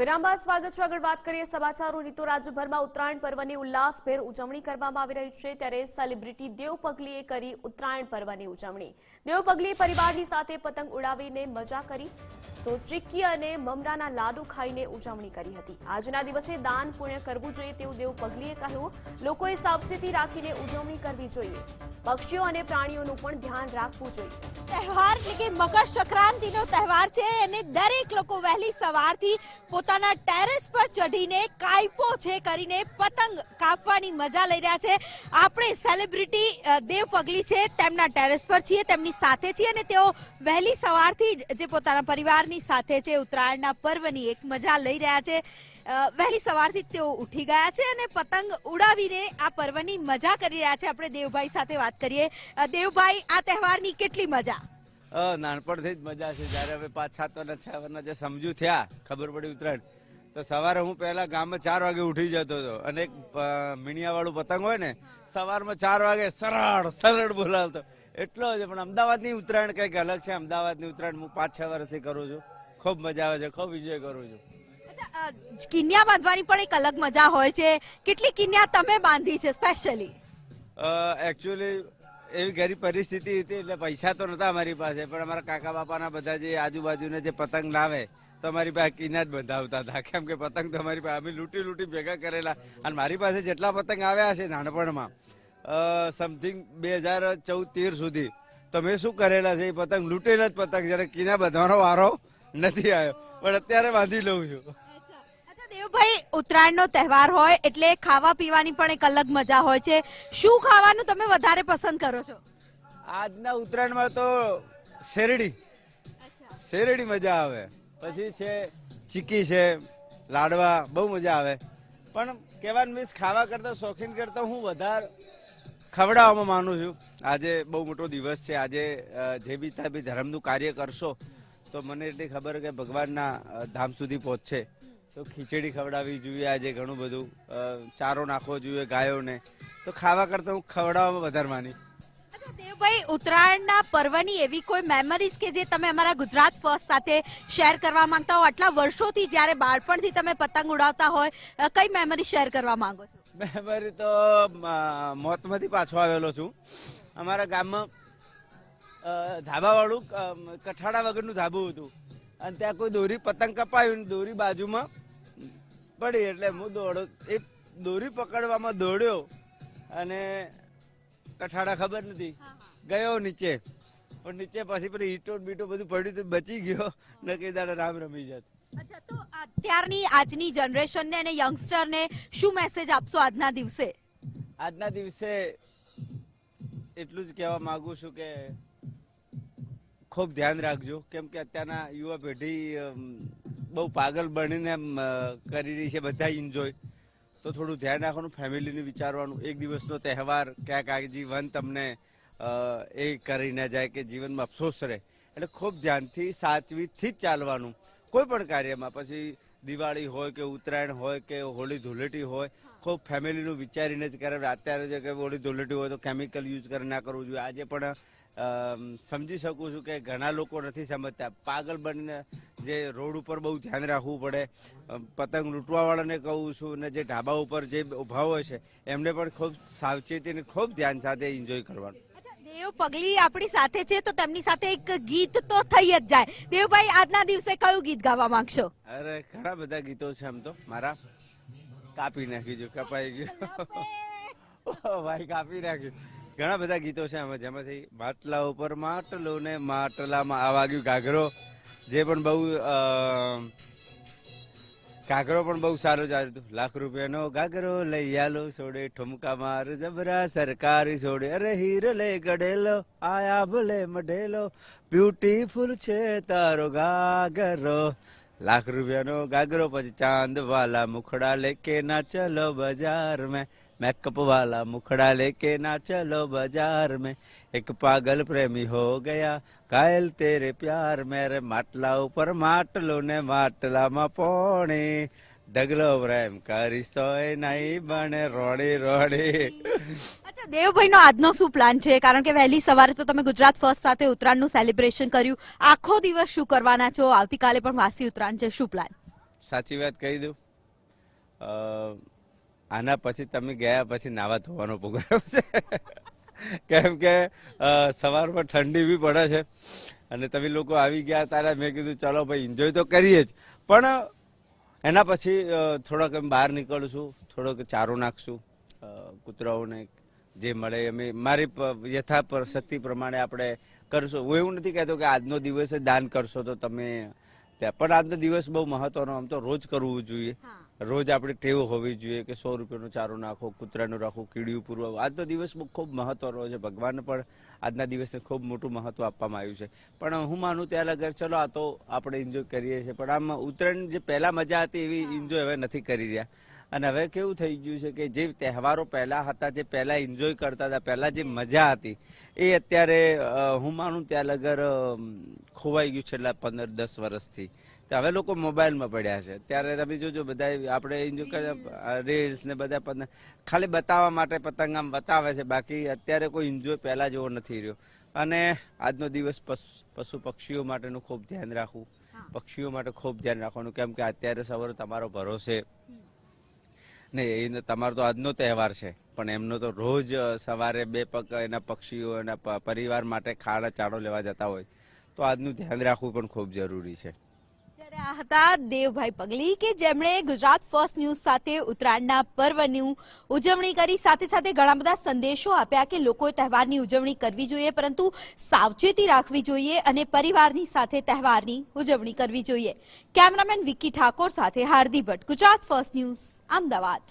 વિરામ બાદ સ્વાગત છે. આગળ વાત કરીએ સમાચારોની તો રાજ્યભરમાં ઉત્તરાયણ પર્વની ઉલ્લાસભેર ઉજવણી કરવામાં આવી રહી છે. ત્યારે સેલિબ્રિટી દેવ પગલીએ કરી ઉત્તરાયણ પર્વની ઉજવણી. દેવ પગલીએ પરિવારની સાથે પતંગ ઉડાવીને મજા કરી. તો ચીક્કી અને મમરાના લાડુ ખાઈને ઉજવણી કરી હતી. આજના દિવસે દાન પુણ્ય કરવું જોઈએ તેવું દેવ પગલીએ કહ્યું. લોકોએ સાવચેતી રાખીને ઉજવણી કરવી જોઈએ. પક્ષીઓ અને પ્રાણીઓનું પણ ધ્યાન રાખવું જોઈએ. તહેવાર એટલે કે મકર સંક્રાંતિનો તહેવાર છે અને દરેક લોકો વહેલી સવારથી પોતાના ટેરેસ પર ચઢીને કાયપો છે કરીને પતંગ કાપવાની મજા લઈ રહ્યા છે. આપણે સેલિબ્રિટી દેવ પગલી છે, તેમના ટેરેસ પર છીએ, તેમની સાથે છીએ અને તેઓ વહેલી સવારથી જ પોતાના પરિવારની સાથે છે ઉત્તરાયણના પર્વની એક મજા લઈ રહ્યા છે. વહેલી સવારથી તેઓ ઉઠી ગયા છે અને પતંગ ઉડાવીને આ પર્વની મજા કરી રહ્યા છે. આપણે દેવભાઈ સાથે વાત કરીએ. દેવભાઈ, આ તહેવારની કેટલી મજા? નાનપણથી જ મજા છે. જ્યારે હવે પાંચ સાત વર્ષના છ વર્ષના જે સમજુ થયા, ખબર પડી ઉત્તરાયણ, તો સવારે હું પહેલા ગામમાં ચાર વાગે ઉઠી જતો હતો. અને એક મીણિયાવાળું પતંગ હોય ને, સવારમાં ચાર વાગે સરળ સરળ બોલાવતો. એટલો જ, પણ અમદાવાદની ઉત્તરાયણ કંઈક અલગ છે. અમદાવાદની ઉત્તરાયણ હું પાંચ છ વર્ષથી કરું છું. ખૂબ મજા આવે છે ખૂબ એન્જોય કરું છું. કિન્યા બાંધવાની પણ એક અલગ મજા હોય છે. કેટલી કિન્યા તમે બાંધી છે સ્પેશિયલી એકચ્યુઅલી એવી ગરીબ પરિસ્થિતિ હતી એટલે પૈસા તો નહોતા અમારી પાસે પણ અમારા કાકા બાપાના બધા જે આજુબાજુને જે પતંગ લાવે તો અમારી પાસે કિના જ બંધાવતા હતા. કેમ કે પતંગ તો અમારી પાસે અમે લૂંટી લૂંટી ભેગા કરેલા. અને મારી પાસે જેટલા પતંગ આવ્યા છે નાનપણમાં સમથિંગ બે હજાર ચૌદ તેર સુધી તો મેં શું કરેલા છે એ પતંગ લૂંટેલા જ પતંગ જ્યારે કિના બંધવાનો વારો નથી આવ્યો. પણ અત્યારે બાંધી લઉં છું. દેવભાઈ ઉત્તરાયણનો તહેવાર હોય એટલે ખાવા પીવાની પણ એક અલગ મજા હોય છે. શું ખાવાનું તમે વધારે પસંદ કરો છો? આજના ઉત્તરાયણમાં તો શેરડી. શેરડી મજા આવે. પછી છે ચીકી છે લાડવા બહુ મજા આવે. પણ કહેવાનું મીન્સ ખાવા કરતા શોખીન કરતા હું વધારે ખવડાવવામાં માનું છું. આજે બહુ મોટો દિવસ છે. આજે જે બી તમે ધર્મનું કાર્ય કરશો તો મને એટલી ખબર કે ભગવાનના ધામ સુધી પહોંચશે. તો ખીચડી ખવડાવવી જોઈએ આજે ઘણું બધું. ચારો નાખવો જોઈએ ગાયોને. તો ખાવા કરતા હું ખવડાવવામાં વધારે માની. દેવભાઈ ઉત્તરાયણના પર્વની એવી કોઈ મેમરીઝ કે જે તમે અમારા ગુજરાત ફર્સ્ટ સાથે શેર કરવા માંગતા હો? આટલા વર્ષોથી જ્યારે બાળપણથી તમે પતંગ ઉડાવતા હોય કઈ મેમરી શેર કરવા માંગો છો? મેમરી તો મોતમાંથી પાછો આવેલો છું. અમારા ગામમાં ધાબાવાળું કઠાડા વગરનું ધાબું હતું. અને ત્યાં કોઈ દોરી પતંગ કપાયું દોરી બાજુમાં પડી. એટલે હું દોડો એ દોરી પકડવામાં દોડ્યો અને કઠાડા ખબર નથી. ગયો નીચે. પણ નીચે પછી પેલી ઈટો બીટો બધું પડ્યું તો બચી ગયો. નકી દાડા રામ રમી જત. અચ્છા તો અત્યારની આજની જનરેશનને અને યંગસ્ટરને શું મેસેજ આપશો આજના દિવસે? આજના દિવસે એટલું જ કહેવા માંગુ છું કે ખૂબ ધ્યાન રાખજો. કેમ કે અત્યારના યુવા પેઢી બહુ પાગલ બનીને એમ કરી રહી છે, બધા એન્જોય તો થોડું ધ્યાન રાખવાનું, ફેમિલીનું વિચારવાનું. એક દિવસનો તહેવાર, ક્યાંક આ જીવન તમને એ કરી ના જાય કે જીવનમાં અફસોસ રહે. એટલે ખૂબ ધ્યાનથી, સાચવીથી જ ચાલવાનું. કોઈ પણ કાર્યમાં. પછી દિવાળી હોય કે ઉત્તરાયણ હોય કે હોળી ધૂળેટી હોય ખૂબ ફેમિલીનું વિચારીને જ કરે. અત્યારે જે કે હોળી ધૂળેટી હોય તો કેમિકલ યુઝ કરી ના કરવું જોઈએ. આજે પણ સમજી શકું છું કે ઘણા લોકો નથી સમજતા. પાગલ બનીને જે રોડ ઉપર બહુ ધ્યાન રાખવું પડે. પતંગ લૂંટવાવાળાને કહું છું ને જે ઢાબા ઉપર જે ઊભા હોય છે એમને પણ ખૂબ સાવચેતી અને ખૂબ ધ્યાન સાથે એન્જોય કરવાનું. દેવ પગલી આપણી સાથે છે, તો તેમની સાથે એક ગીત તો થઈ જ જાય. દેવભાઈ, આજના દિવસે કયું ગીત ગાવા માંગશો? અરે, ઘણા બધા ગીતો છે આમ તો. મારા કાપી નાખી જો, કપાઈ ગયો. ભાઈ, કાપી નાખ્યું. ઘણા બધા ગીતો છે આમાં, જેમાંથી માટલા ઉપર માટલો ને માટલામાં આ વાગ્યું ઘાઘરો. જે પણ બહુ ઘાઘરો પણ બહુ સારો ચાલ્યું હતું. લાખ રૂપિયાનો ઘાઘરો લઈ આલો છોડે, ઠુમકા માર જબરા સરકારી છોડે. અરે હીર લે ગડેલો, આયા ભલે મઢેલો બ્યુટીફુલ છે તારો ઘાઘરો લાખ રૂપિયાનો ગાગરો પછી ચાંદ વાલા મુખડા લેકે ના ચલો બજાર મેં. મેકઅપ વાલા મુખડા લેકે ના ચલો બજાર મેં. એક પાગલ પ્રેમી હો ગયા કાયલ તેરે પ્યાર મેરે માટલા ઉપર માટલો ને માટલામાં પોણી ઢગલો પ્રેમ કરી સોય નહીં બને રોડી રોડી. અચ્છા દેવભાઈનો આજનો શું પ્લાન છે? કારણ કે વહેલી સવારે તો તમે ગુજરાત ફર્સ્ટ સાથે ઉત્તરાયણનું સેલિબ્રેશન કર્યું. આખો દિવસ શું કરવાના છો? આવતીકાલે પણ વાસી ઉત્તરાયણ છે. શું પ્લાન સાચી વાત કહી દઉં. આના પછી તમે ગયા પછી નાવા ધોવાનો પ્રોગ્રામ છે. કેમ કે સવારમાં ઠંડી બી પડે છે. અને તમે લોકો આવી ગયા તારે મેં કીધું ચલો ભાઈ એન્જોય તો કરીએ જ. પણ એના પછી થોડાક બહાર નીકળશું, થોડોક ચારો નાખશું કૂતરાઓને જે મળે. અમે, મારી યથા શક્તિ પ્રમાણે આપણે કરશું. હું એવું નથી કહેતો કે આજનો દિવસ દાન કરશો તો તમે ત્યાં. પણ આજનો દિવસ બહુ મહત્વનો. આમ તો રોજ કરવું જોઈએ. રોજ આપણે ટેવ હોવી જોઈએ કે સો રૂપિયાનો ચારો નાખો, કૂતરાનું રાખો કીડિયું પૂરવું. આજનો દિવસ ખૂબ મહત્વનો છે. ભગવાનને પણ આજના દિવસને ખૂબ મોટું મહત્વ આપવામાં આવ્યું છે. પણ હું માનું ત્યાં લગર ચલો આ તો આપણે એન્જોય કરીએ છીએ. પણ આમ ઉત્તરાયણ જે પહેલાં મજા હતી એવી એન્જોય હવે નથી કરી રહ્યા. અને હવે કેવું થઈ ગયું છે કે જે તહેવારો પહેલા હતા જે પહેલા એન્જોય કરતા હતા પહેલા જે મજા હતી એ અત્યારે હું માનું ત્યાં લગર ખોવાઈ ગયું છેલ્લા પંદર દસ વર્ષથી. તો હવે લોકો મોબાઈલમાં પડ્યા છે. ત્યારે તમે જોજો બધા આપણે એન્જોય કરતા રીલ્સ ને બધા પતંગ ખાલી બતાવવા માટે પતંગ આમ બતાવે છે બાકી અત્યારે કોઈ એન્જોય પહેલા જેવો નથી રહ્યો. અને આજનો દિવસ પશુ પશુ પક્ષીઓ માટેનું ખૂબ ધ્યાન રાખવું. પક્ષીઓ માટે ખૂબ ધ્યાન રાખવાનું કેમ કે અત્યારે સવારે તમારો ભરોસે. ને એ તમારો તો આજનો તહેવાર છે. પણ એમનો તો રોજ સવારે બે પગ એના પક્ષીઓ, એના પરિવાર માટે ખાડા ચાડો લેવા જતા હોય. તો આજનું ધ્યાન રાખવું પણ ખૂબ જરૂરી છે. આ હતા દેવભાઈ પગલી કે જેમણે ગુજરાત ફર્સ્ટ ન્યૂઝ સાથે ઉત્તરાયણના પર્વની ઉજવણી કરી. સાથે સાથે ઘણા બધા સંદેશો આપ્યા કે લોકોએ તહેવારની ઉજવણી કરવી જોઈએ, પરંતુ સાવચેતી રાખવી જોઈએ અને પરિવારની સાથે તહેવારની ઉજવણી કરવી જોઈએ. કેમેરામેન વિકી ઠાકોર સાથે હાર્દિક ભટ્ટ, ગુજરાત ફર્સ્ટ ન્યૂઝ, અમદાવાદ.